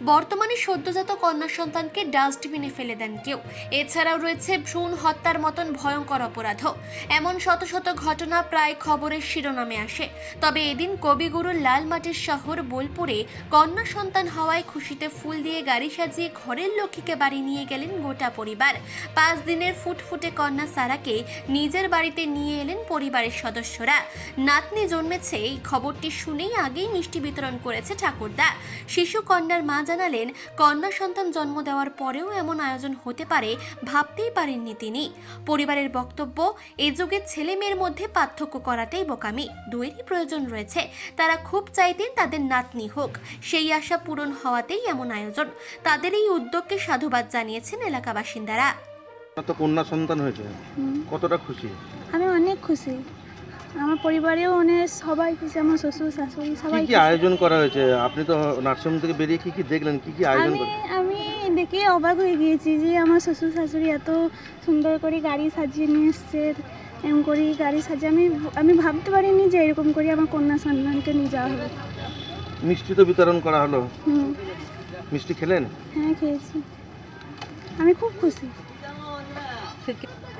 বর্তমানে সদ্যজাত কন্যা সন্তানকে ডাস্টবিনে ফেলে দেন কেউ। এছাড়াও রয়েছে ভ্রূণ হত্যার মতন ভয়ঙ্কর অপরাধও এমন শত শত ঘটনা প্রায় খবরের শিরোনামে আসে। তবে এদিন কবিগুরু লালমাটির শহর বোলপুরে কন্যা সন্তান হওয়ায় খুশিতে ফুল দিয়ে গাড়ি সাজিয়ে ঘরের লক্ষ্মীকে বাড়ি নিয়ে গেলেন গোটা পরিবার। পাঁচ দিনের ফুটফুটে কন্যা সারাকে নিজের বাড়িতে নিয়ে এলেন পরিবারের সদস্যরা। নাতনি জন্মেছে, এই খবরটি শুনেই আগেই মিষ্টি বিতরণ করেছে ঠাকুরদা। শিশু কন্যার মা জানালেন কন্যা সন্তান জন্ম দেওয়ার পরেও এমন আয়োজন হতে পারে ভাবতেই পারেননি তিনি। পরিবারের বক্তব্য এই যুগে ছেলে মেয়ের মধ্যে পার্থক্য করাটাই বোকামি। দুয়েরই প্রয়োজন রয়েছে। তারা খুব চাইতেন তাদের নাতনি হোক। সেই আশা পূরণ হওয়াতেই এমন আয়োজন। তাদের এই উদ্যোগকে সাধুবাদ জানিয়েছেন এলাকা বাসিন্দারা। তো কন্যা সন্তান হয়েছে। কতটা খুশি? আমি অনেক খুশি। আমার পরিবারেও অনেক সবাই খুশি আমার শ্বশুর শাশুড়ি সবাই কি। আয়োজন করা হয়েছে? আপনি তো নার্সিংহোম থেকে বেরিয়ে কি কি দেখলেন? কি কি আয়োজন আমি আমি দেখে অবাক হয়ে গিয়েছি যে আমার শ্বশুর শাশুড়ি এত সুন্দর করে গাড়ি সাজিয়ে নিয়ে এসছে এরকম করে গাড়ি সাজিয়ে। আমি আমি ভাবতে পারিনি যে এরকম করে আমার কন্যা সন্তানকে নিয়ে যাওয়া হবে। মিষ্টি তো বিতরণ করা হলো। হুম। মিষ্টি খেলেন? হ্যাঁ খেয়েছি। আমি খুব খুশি।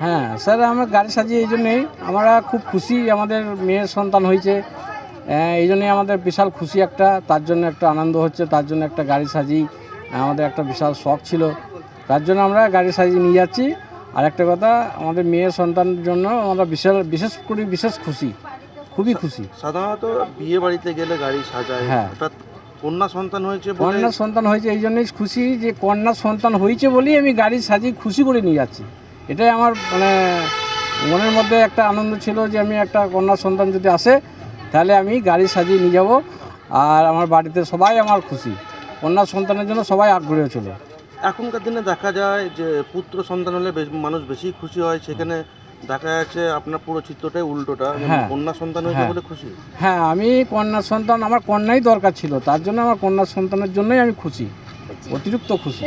হ্যাঁ স্যার আমরা গাড়ি সাজিয়ে এই জন্যেই আমরা খুব খুশি আমাদের মেয়ের সন্তান হয়েছে। এই জন্যই আমাদের বিশাল খুশি একটা তার জন্য একটা আনন্দ হচ্ছে তার জন্য একটা গাড়ি সাজিয়ে আমাদের একটা বিশাল শখ ছিল। তার জন্য আমরা গাড়ি সাজিয়ে নিয়ে যাচ্ছি। আর একটা কথা আমাদের মেয়ের সন্তানের জন্য আমরা বিশাল বিশেষ করে বিশেষ খুশি খুবই খুশি। সাধারণত বিয়ে বাড়িতে গেলে গাড়ি সাজায় হ্যাঁ। কন্যা সন্তান হয়েছে কন্যা সন্তান হয়েছে এই জন্যই খুশি যে কন্যা সন্তান হয়েছে বলেই আমি গাড়ি সাজিয়ে খুশি করে নিয়ে যাচ্ছি। এটাই আমার মানে মনের মধ্যে একটা আনন্দ ছিল যে আমি একটা কন্যা সন্তান যদি আসে তাহলে আমি গাড়ি সাজিয়ে নিয়ে যাব। আর আমার বাড়িতে সবাই আমার খুশি। কন্যা সন্তানের জন্য সবাই আগ্রহ ছিল। এখনকার দিনে দেখা যায় যে পুত্র সন্তান হলে মানুষ বেশি খুশি হয়। সেখানে দেখা যাচ্ছে আপনার পুরো চিত্রটাই উল্টোটা। হ্যাঁ। কন্যা সন্তান হয়েছে হ্যাঁ। বলে খুশি? হ্যাঁ আমি কন্যা সন্তান আমার কন্যাই দরকার ছিল। তার জন্য আমার কন্যা সন্তানের জন্যই আমি খুশি। অতিরিক্ত খুশি।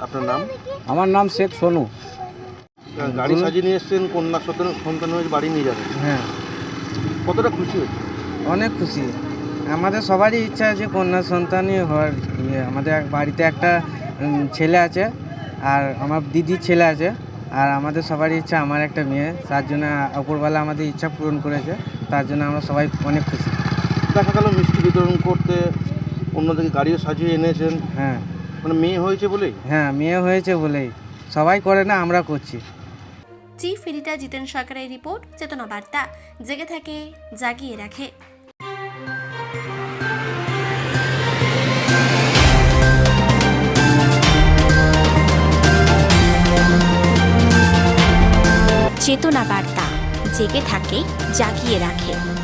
আপনার নাম? আমার নাম শেখ সোনু। গাড়ি সাজিয়ে নিয়ে এসছেন কন্যা সন্তান সন্তান বাড়ি নিয়ে যাবেন। হ্যাঁ। কতটা খুশি অনেক খুশি। আমাদের সবারই ইচ্ছা আছে কন্যা সন্তানই হওয়ার ইয়ে। আমাদের এক- বাড়িতে একটা ছেলে আছে আর আমার দিদির ছেলে আছে আর আমাদের সবারই ইচ্ছা আমার একটা মেয়ে। তার জন্য অপরবেলা আমাদের ইচ্ছা পূরণ করেছে। তার জন্য আমরা সবাই অনেক খুশি। দেখা গেল মিষ্টি বিতরণ করতে অন্যদিকে গাড়িও সাজিয়ে এনেছেন। হ্যাঁ। মানে মেয়ে হয়েছে বলেই? হ্যাঁ মেয়ে হয়েছে বলেই। সবাই করে না আমরা করছি। চিফ এডিটর জিতেন সরকারের রিপোর্ট চেতনা বার্তা জেগে থাকে, জাগিয়ে রাখে। চেতনা বার্তা জেগে থাকে, জাগিয়ে রাখে।